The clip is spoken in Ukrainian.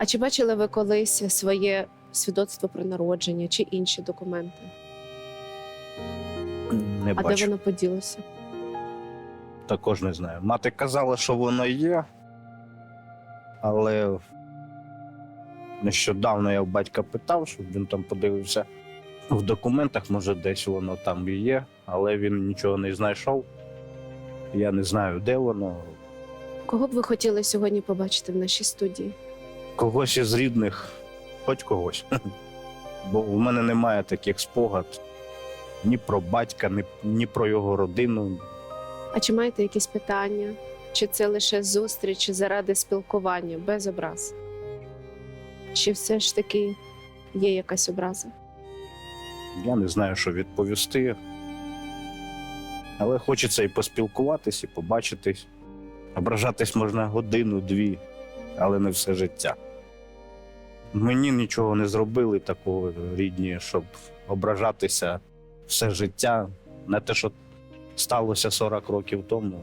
А чи бачили ви колись своє свідоцтво про народження чи інші документи? Не А де бачу. воно поділося? Також не знаю. Мати казала, що воно є, але нещодавно я в батька питав, щоб він там подивився в документах, може, десь воно там і є, але він нічого не знайшов. Я не знаю, де воно. Кого б ви хотіли сьогодні побачити в нашій студії? Когось із рідних, хоч когось. Бо в мене немає таких спогад ні про батька, ні, ні про його родину. А чи маєте якісь питання? Чи це лише зустріч заради спілкування без образ? Чи все ж таки є якась образа? Я не знаю, що відповісти. Але хочеться і поспілкуватись, і побачитись. Ображатись можна годину-дві, але не все життя. Мені нічого не зробили такого рідні, щоб ображатися все життя на те, що сталося 40 років тому.